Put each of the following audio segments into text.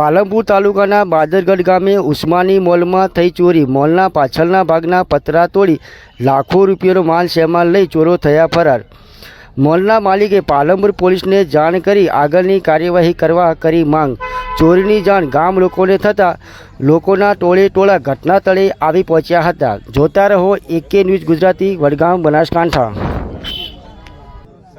પાલનપુર તાલુકાના બાદરગઢ ગામે ઉસ્માની મોલમાં થઈ ચોરી. મોલના પાછળના ભાગના પતરા તોડી લાખો રૂપિયાનો માલ શેમાલ લઈ ચોરો થયા ફરાર. મોલના માલિકે પાલનપુર પોલીસને જાણ કરી આગળની કાર્યવાહી કરવા કરી માંગ. ચોરીની જાણ ગામ લોકોને થતાં લોકોના ટોળે ટોળા ઘટના સ્થળે આવી પહોંચ્યા હતા. જોતા રહો એકે ન્યૂઝ ગુજરાતી, વડગામ બનાસકાંઠા.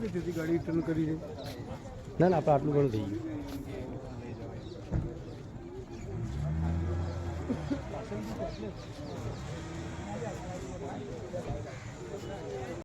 કે જેથી ગાડી ટર્ન કરી છે ના ના આપણે આટલું ઘણું થઈ ગયું.